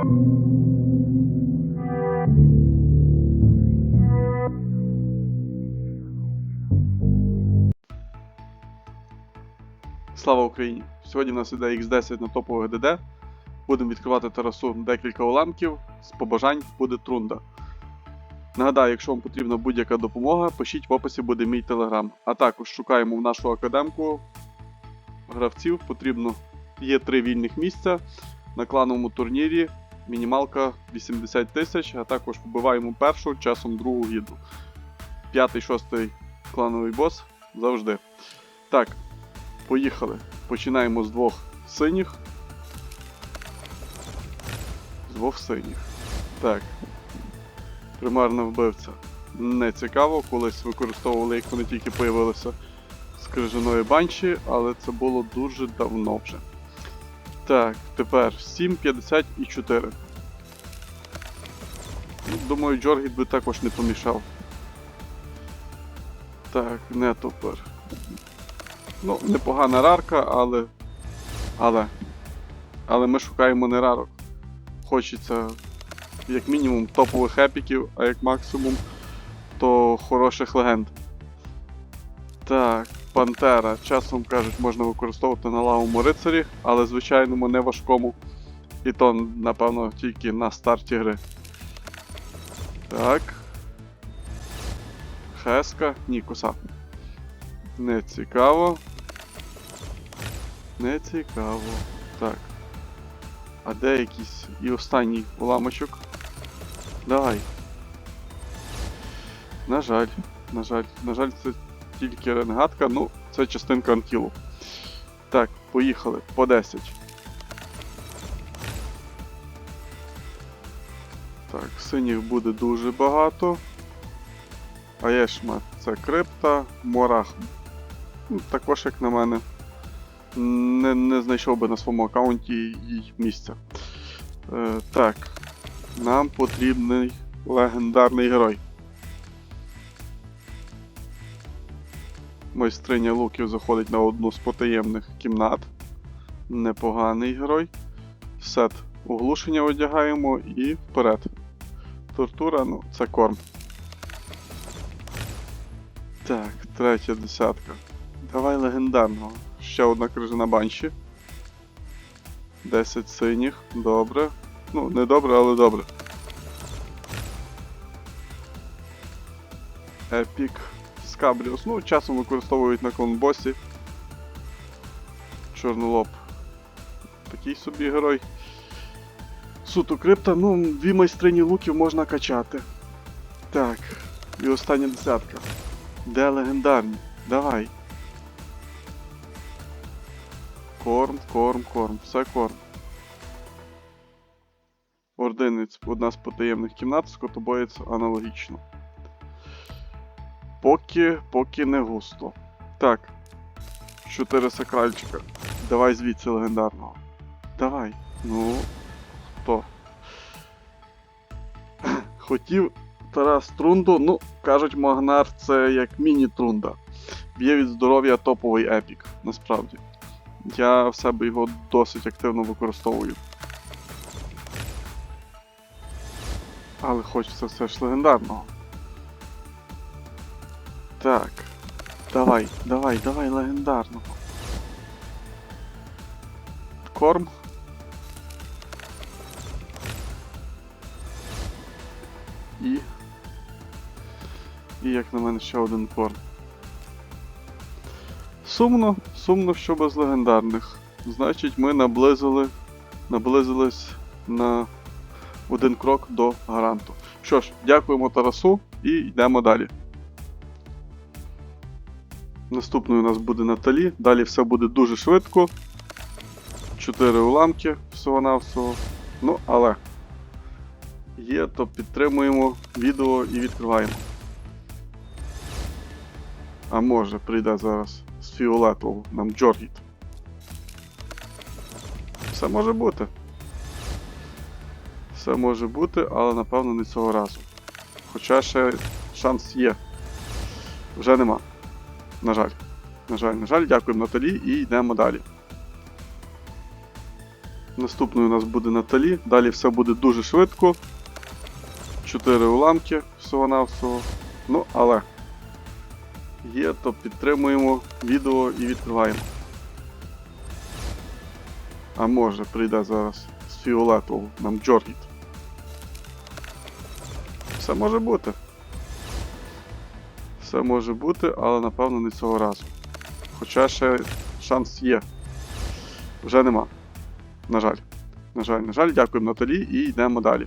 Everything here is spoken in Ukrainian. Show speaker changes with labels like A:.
A: Слава Україні! Сьогодні в нас іде X10 на топових ДД. Будемо відкривати терасу декілька уламків. З побажань буде трунда. Нагадаю, якщо вам потрібна будь-яка допомога, пишіть в описі буде мій телеграм. А також шукаємо в нашу академку гравців. Потрібно є три вільних місця на клановому турнірі. Мінімалка 80 тисяч, а також побиваємо першу, часом другу гіду. П'ятий, шостий клановий бос завжди. Так, Поїхали. Починаємо з двох синіх. З двох синіх. Так. Примарна вбивця. Не цікаво, колись використовували, як вони тільки появилися з крижаної банші, але це було дуже давно вже. Так, тепер 7,50 і 4. Ну, Думаю, Джоргіт би також не помішав. Так, не топер. Ну, непогана рарка, але. Але. Але ми шукаємо не рарок. Хочеться як мінімум топових епіків, а як максимум, то хороших легенд. Так, Пантера. Часом кажуть, можна використовувати на лавому рицарі, але звичайному не важкому. І то, напевно, тільки на старті гри. Так. Хеска. Ні, коса. Не цікаво. Не цікаво. Так. А де якийсь і останній уламочок? Давай. На жаль, на жаль, на жаль, це тільки ренегатка, ну, це частинка анкілу. Так, поїхали. По 10. Так, синіх буде дуже багато. Аєшма це крипта, морах. Ну, також, як на мене, не, не знайшов би на своєму аккаунті їй місця. Е, так, нам потрібний легендарний герой. Майстриня луків заходить на одну з потаємних кімнат. Непоганий герой. Сет оглушення одягаємо і вперед. Тортура, ну, це корм. Так, третя десятка. Давай легендарного. Ще одна крижана банші. 10 синіх. Добре. Ну, не добре, але добре. Епік. Скабріус. Ну, часом використовують на клонбосі. Чорнолоб. Такий собі герой. Суто крипта, ну, дві майстрині луків можна качати. Так. І остання десятка. Де легендарні? Давай. Корм, корм, корм, все корм. Ординець одна з потаємних кімнат, скотобоєць аналогічно. Поки, поки не густо. Так. Чотири сакральчика. Давай звідси легендарного. Давай. Ну. Хто? Хотів Тарас Трунду, ну, кажуть, Магнар це як міні-трунда. Б'є від здоров'я топовий епік, насправді. Я в себе його досить активно використовую. Але хочеться все ж легендарного. Так. Давай, давай, давай легендарного. Корм. І. І як на мене ще один корм. Сумно, сумно, що без легендарних. Значить, ми наблизили, наблизились на один крок до гаранту. Що ж, дякуємо Тарасу і йдемо далі. Наступною у нас буде Наталі. Далі все буде дуже швидко. Чотири уламки всього-навсього. Ну, але є, то підтримуємо відео і відкриваємо. А може, прийде зараз з фіолетового нам Джоргіт. Все може бути. Все може бути, але напевно не цього разу. Хоча ще шанс є. Вже нема. На жаль. На жаль, на жаль, дякуємо Наталі і йдемо далі. Наступною у нас буде Наталі. Далі все буде дуже швидко. 4 уламки всього-навсього. Ну, але є, то підтримуємо відео і відкриваємо. А може прийде зараз з фіолетового нам Джоргіт. Все може бути. Все може бути, але напевно не цього разу. Хоча ще шанс є. Вже нема. На жаль. На жаль, на жаль, дякуємо Наталі і йдемо далі.